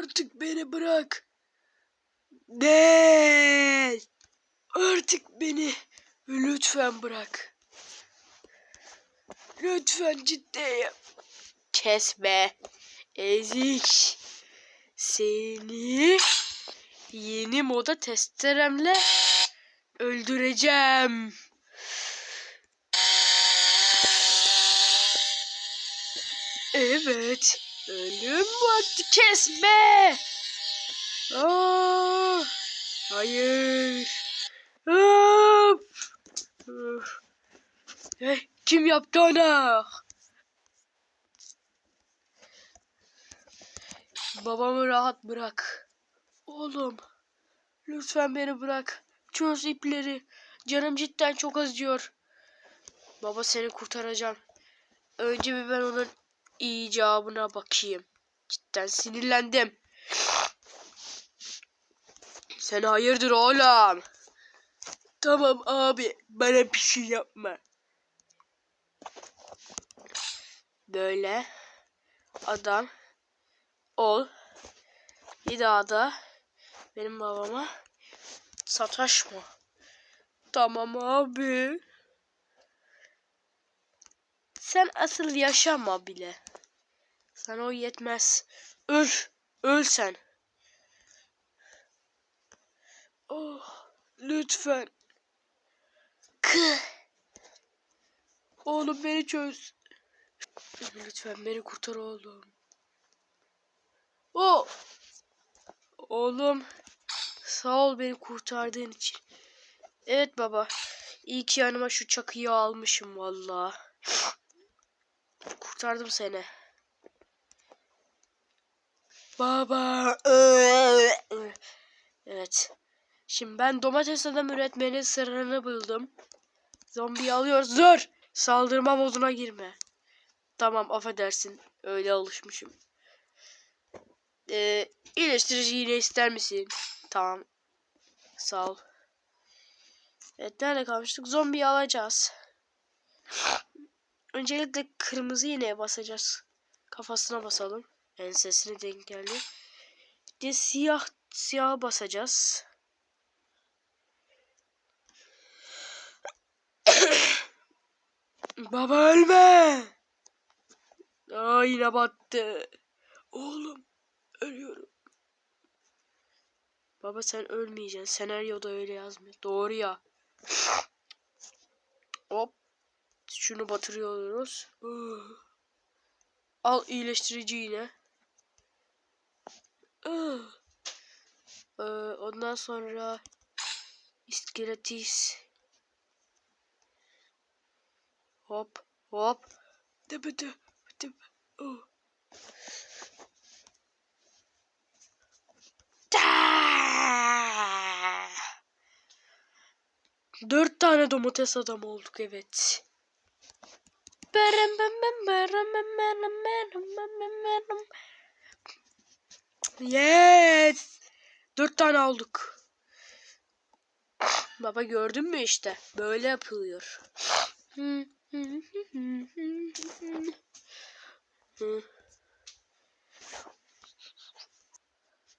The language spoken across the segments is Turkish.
Artık beni bırak. Ne? Artık beni lütfen bırak. Lütfen ciddiyim. Kesme. Ezik. Seni yeni moda testeremle öldüreceğim. Evet. Ölüm vakti kesme. Aa, hayır. Aa, üf. Hey, kim yaptı onu? Babamı rahat bırak. Oğlum. Lütfen beni bırak. Çöz ipleri. Canım cidden çok acıyor. Baba seni kurtaracağım. Önce bir ben onun icabına bakayım. Cidden sinirlendim. Sen hayırdır oğlum? Tamam abi bana bir şey yapma. Böyle adam ol. Bir daha da benim babama sataşma. Tamam abi. Sen asıl yaşama bile. Sana o yetmez. Öl. Öl sen. Oh, lütfen. Kı. Oğlum beni çöz. Lütfen beni kurtar oğlum. O. Oğlum. Sağ ol beni kurtardığın için. Evet baba. İyi ki yanıma şu çakıyı almışım vallahi. Kurtardım seni. Baba. Evet. Şimdi ben domates adam üretmenin sırrını buldum. Zombiyi alıyoruz. Dur. Saldırma moduna girme. Tamam affedersin. Öyle alışmışım. Ee, iyileştirici yine ister misin? Tamam. Sağ ol. Evet nerede kalmıştık? Zombiyi alacağız. Öncelikle kırmızı iğneye basacağız. Kafasına basalım. Ensesine denk geldi. De siyah siyah basacağız. Baba ölme. Aa yine battı. Oğlum ölüyorum. Baba sen ölmeyeceksin. Senaryoda öyle yazmıyor. Doğru ya. Hop. Şunu batırıyoruz. Al iyileştirici yine. Ee, ondan sonra iskeletis. Hop hop. Dı dıbı. Oh. Dört tane domates adam olduk evet. Yes. Dört tane olduk. Baba gördün mü işte. Böyle yapılıyor.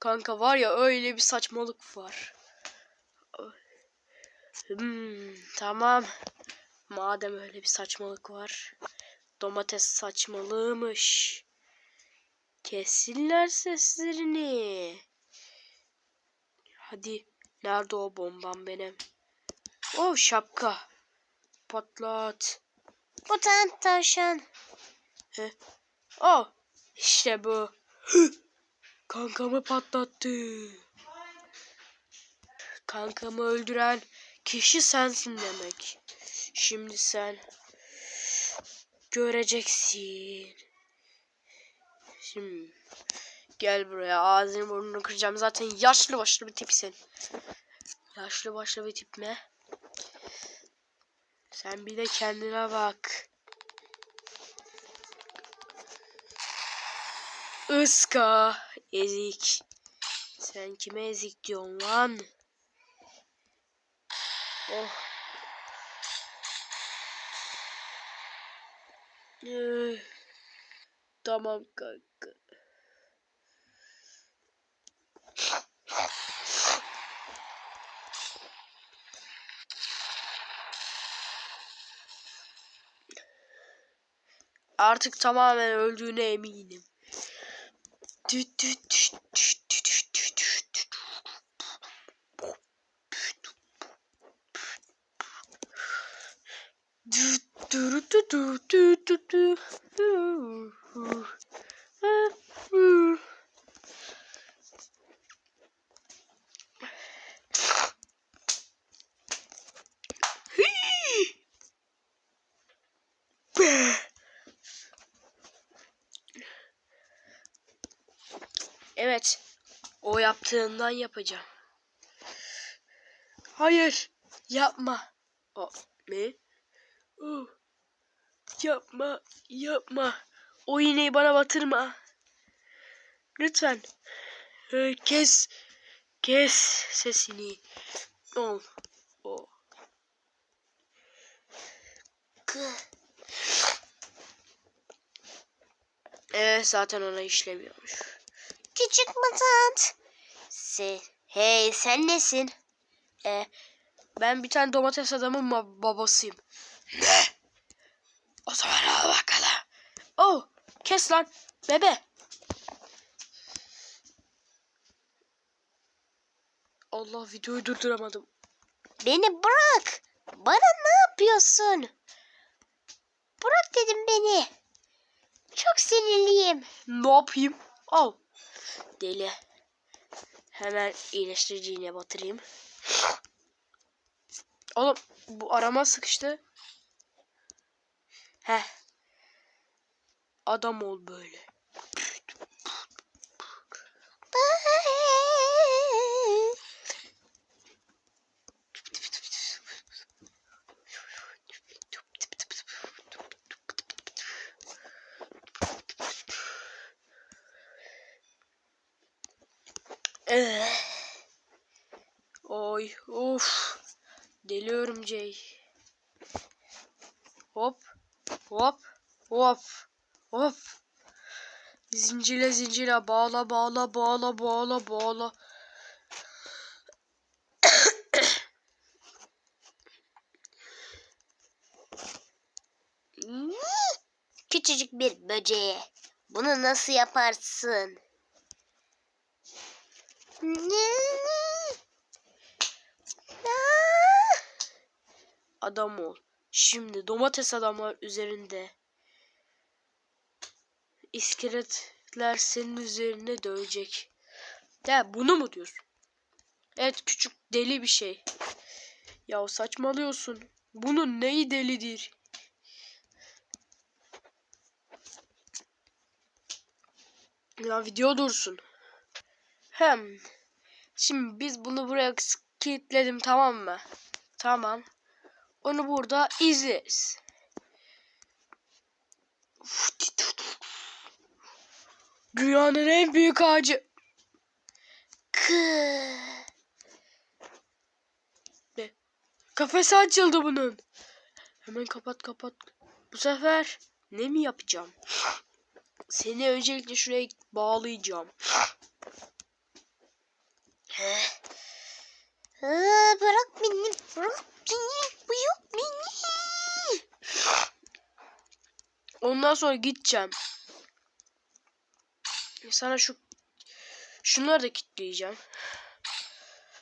Kanka var ya öyle bir saçmalık var. Hmm, tamam. Madem öyle bir saçmalık var. Domates saçmalığımış. Kesinler seslerini. Hadi. Nerede o bombam benim? Oh şapka. Patlat. Mutant tavşan. He. Oh. işte bu. Hı. Kankamı patlattı. Kankamı öldüren kişi sensin demek. Şimdi sen göreceksin. Şimdi gel buraya ağzını burnunu kıracağım. Zaten yaşlı başlı bir tipsin. Yaşlı başlı bir tip mi? Sen bir de kendine bak. Iska ezik. Sen kime ezik diyorsun lan? Oh. tamam kanka. Artık tamamen öldüğüne eminim. Düt. Dude. Evet. O yaptığından yapacağım. Hayır. Yapma. O ne? Uh. Yapma. Yapma. O iğneyi bana batırma. Lütfen. Ee, Kes. Kes sesini. Ol. O. Evet zaten ona işlemiyormuş. Küçük mutant. Se hey sen nesin? E, ben bir tane domates adamın babasıyım. Ne? O zaman al bakalım. Oh, kes lan bebe. Allah videoyu durduramadım. Beni bırak. Bana ne yapıyorsun? Bırak dedim beni. Çok sinirliyim. Ne yapayım? Al. Deli. Hemen iyileştirici iğne batırayım. Oğlum bu arama sıkıştı. Heh. Adam ol böyle. Oy of. Deli örümceği. Hop. Hop. Hop. Hop. Zincire zincire bağla bağla bağla bağla bağla. Küçücük bir böceğe. Bunu nasıl yaparsın? Adam ol. Şimdi domates adamlar üzerinde. İskeletler senin üzerine dövecek. De bunu mu diyorsun? Evet küçük deli bir şey. Ya saçmalıyorsun. Bunun neyi delidir? Ya video dursun. Hem. Şimdi biz bunu buraya kilitledim tamam mı? Tamam. Onu burada izleriz. Dünyanın en büyük ağacı. Kı. Kafesi açıldı bunun. Hemen kapat kapat. Bu sefer ne mi yapacağım? Seni öncelikle şuraya bağlayacağım. Aa, bırak beni. Bırak beni. Bırak beni. Ondan sonra gideceğim. Sana şu şunları da kilitleyeceğim.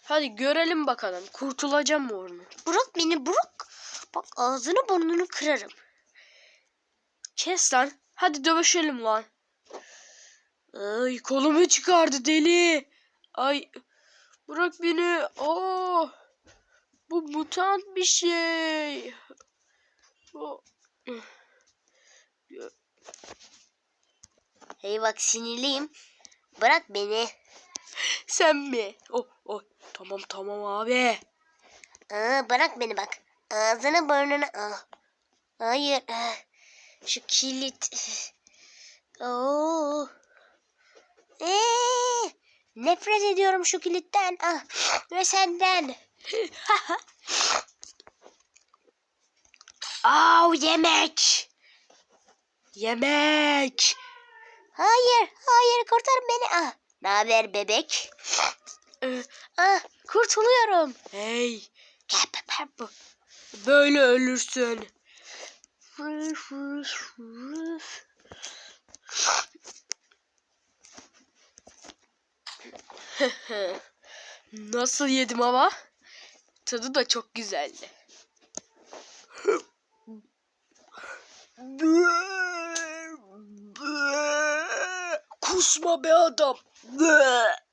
Hadi görelim bakalım. Kurtulacağım mı onu? Bırak beni bırak. Bak ağzını burnunu kırarım. Kes lan. Hadi dövüşelim lan. Ay kolumu çıkardı deli. Ay bırak beni. Oo. Bu mutant bir şey. O. Hey bak sinirliyim. Bırak beni. Sen mi? Oh, oh. Tamam tamam abi. Aa, bırak beni bak. Ağzını burnunu al. Hayır. Şu kilit. Oo. Ee, nefret ediyorum şu kilitten. Ah, ve senden. Au yemek. Yemek. Hayır, hayır kurtar beni. Ah, ne haber bebek? Ee, ah, kurtuluyorum. Hey. Böyle ölürsün. Nasıl yedim ama? Tadı da çok güzeldi. Kusma be adam. Bıh.